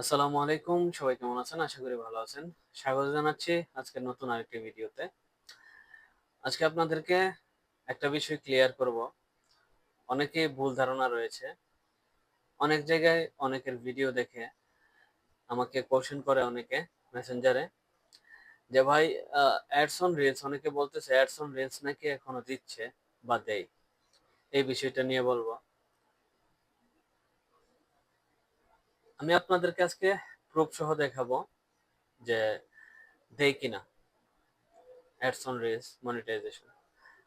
আসসালামু আলাইকুম, সবাই কেমন আছেন? আশা করি ভালো আছেন। স্বাগত জানাচ্ছি আজকে নতুন আরেকটি ভিডিওতে। আজকে আপনাদেরকে একটা বিষয় ক্লিয়ার করব। অনেকে ভুল ধারণা রয়েছে। অনেক জায়গায় অনেকের ভিডিও দেখে, আমাকে কোশ্চেন করে অনেকে মেসেঞ্জারে যে, ভাই অ্যাডস অন রিলস অনেকে বলতেছে অ্যাডস অন রিলস নাকি এখনও দিচ্ছে বা দেয়? এই বিষয়টা নিয়ে বলব। আমি আপনাদেরকে আজকে প্রুফ সহ দেখাবো যে দেয় কিনা অ্যাডস অন রিলস মনিটাইজেশন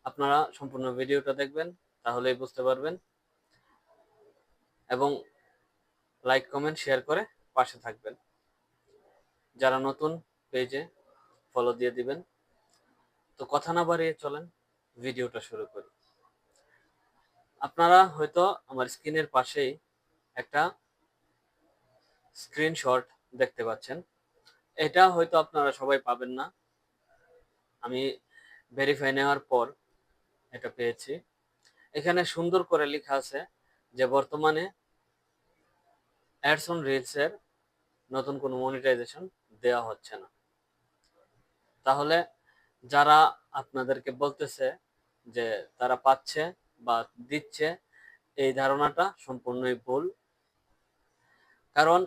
আপনারা সম্পূর্ণ ভিডিওটা দেখবেন, তাহলেই বুঝতে পারবেন। এবং লাইক কমেন্ট শেয়ার করে পাশে থাকবেন। যারা নতুন পেজে ফলো দিয়ে দিবেন, তো কথা না বাড়িয়ে চলেন, ভিডিওটা শুরু করি। আপনারা হয়তো আমার স্ক্রিনের পাশেই একটা স্ক্রিনশট দেখতে পাচ্ছেন। এটা হয়তো আপনারা সবাই পাবেন না। আমি ভেরিফাই নেওয়ার পর এটা পেয়েছি। এখানে সুন্দর করে লেখা আছে যে বর্তমানে অ্যাডস অন রিলসের নতুন কোনো মনিটাইজেশন দেওয়া হচ্ছে না। তাহলে যারা আপনাদেরকে বলতেছে যে তারা পাচ্ছে বা দিচ্ছে, এই ধারণাটা সম্পূর্ণই ভুল। কারণ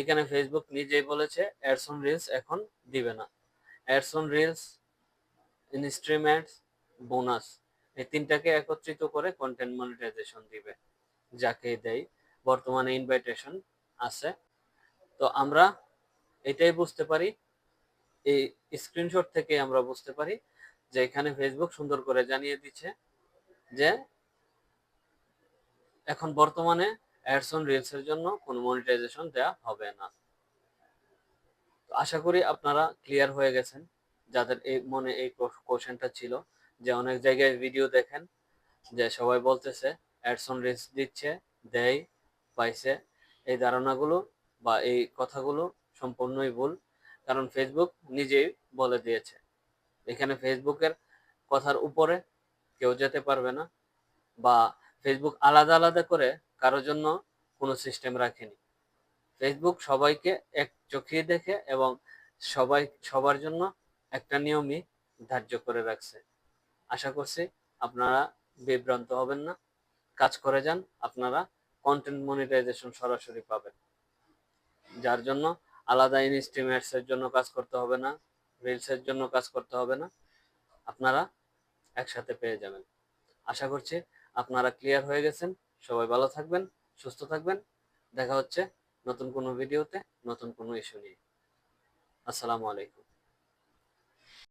এখানে ফেসবুক নিজেই বলেছে অ্যাডস অন রিলস এখন দিবে না। Ads on reels instruments bonus এই তিনটাকে একত্রিত করে কন্টেন্ট মনিটাইজেশন দিবে যাকে দেয় বর্তমানে ইনভাইটেশন আছে। তো আমরা এটাই বুঝতে পারি, এই স্ক্রিনশট থেকে আমরা বুঝতে পারি যে এখানে ফেসবুক সুন্দর করে জানিয়ে দিচ্ছে যে এখন বর্তমানে অ্যাডস অন রিলস এর জন্য কোনো মনিটাইজেশন দেওয়া হবে না। তো আশা করি আপনারা ক্লিয়ার হয়ে গেছেন যাদের এই মনে এই কোশ্চেনটা ছিল যে অনেক জায়গায় ভিডিও দেখেন যে সবাই বলতেছে অ্যাডস অন রিলস দিচ্ছে, দেয়, পাইছে। এই ধারণাগুলো বা এই কথাগুলো সম্পূর্ণই ভুল, কারণ ফেসবুক নিজেই বলে দিয়েছে। এখানে ফেসবুকের কথার উপরে কেউ যেতে পারবে না বা ফেসবুক আলাদা আলাদা করে কারোর জন্য কোনো সিস্টেম রাখেনি। ফেসবুক সবাইকে এক চোখে দেখে এবং সবাই, সবার জন্য একটা নিয়মই ধার্য করে রাখছে। আশা করছি আপনারা বিভ্রান্ত হবেন না। কাজ করে যান, আপনারা কন্টেন্ট মনিটাইজেশন সরাসরি পাবেন। যার জন্য আলাদা ইনস্ট্রিমেন্টস এর জন্য কাজ করতে হবে না রিলস এর জন্য কাজ করতে হবে না, আপনারা একসাথে পেয়ে যাবেন। আশা করছি আপনারা ক্লিয়ার হয়ে গেছেন। সবাই ভালো থাকবেন। সুস্থ থাকবেন। দেখা হচ্ছে নতুন কোনো ভিডিওতে নতুন কোনো ইস্যু নিয়ে। আসসালামু আলাইকুম।